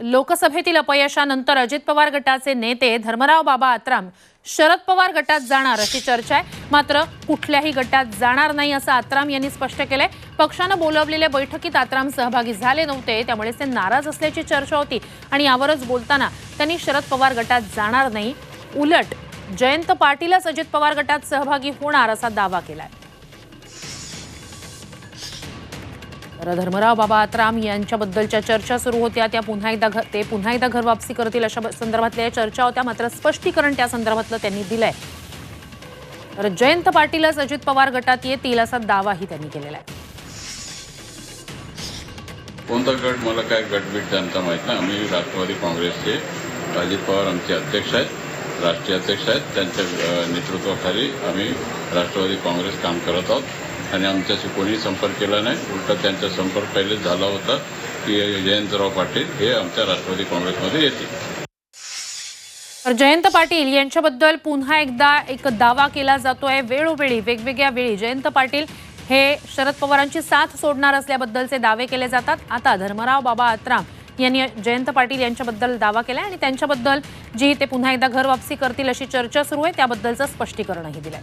लोकसभेतील अपयशानंतर अजित पवार गटाचे नेते धर्मराव बाबा आत्राम शरद पवार गटात जाणार अशी चर्चा आहे. मात्र कुठल्याही गटात जाणार नाही असं आत्राम यांनी स्पष्ट केलंय. पक्षानं बोलावलेल्या बैठकीत आत्राम सहभागी झाले नव्हते त्यामुळे ते नाराज असल्याची चर्चा होती. आणि यावरच बोलताना त्यांनी शरद पवार गटात जाणार नाही. उलट जयंत पाटीलच अजित पवार गटात सहभागी होणार असा दावा केलाय. तर धर्मराव बाबा आत्राम यांच्याबद्दलच्या चर्चा सुरू होत्या. त्या पुन्हा एकदा घर ते पुन्हा एकदा घर वापसी करतील अशा संदर्भातल्या चर्चा होत्या. मात्र स्पष्टीकरण त्या संदर्भातलं त्यांनी दिलंय. तर जयंत पाटीलच अजित पवार गटात येतील असा दावाही त्यांनी केलेला आहे. कोणता गट? मला काय गटबीट त्यांचा माहीत नाही. आम्ही राष्ट्रवादी काँग्रेसचे. अजित पवार आमचे अध्यक्ष आहेत. राष्ट्रीय अध्यक्ष आहेत. त्यांच्या नेतृत्वाखाली आम्ही राष्ट्रवादी काँग्रेस काम करत आहोत. आणि आमच्याशी कोणीही संपर्क केला नाही. उलटा त्यांचा संपर्क पहिले झाला होता की जयंतराव पाटील हे आमच्या राष्ट्रवादी काँग्रेसमध्ये येतील. तर जयंत पाटील यांच्याबद्दल पुन्हा एकदा एक दावा केला जातोय. वेळोवेळी वेगवेगळ्या वेळी जयंत पाटील हे शरद पवारांची साथ सोडणार असल्याबद्दलचे दावे केले जातात. आता धर्मराव बाबा आत्राम यांनी जयंत पाटील यांच्याबद्दल दावा केला आणि त्यांच्याबद्दल जी ते पुन्हा एकदा घर वापसी करतील अशी चर्चा सुरू आहे त्याबद्दलचं स्पष्टीकरणही दिलंय.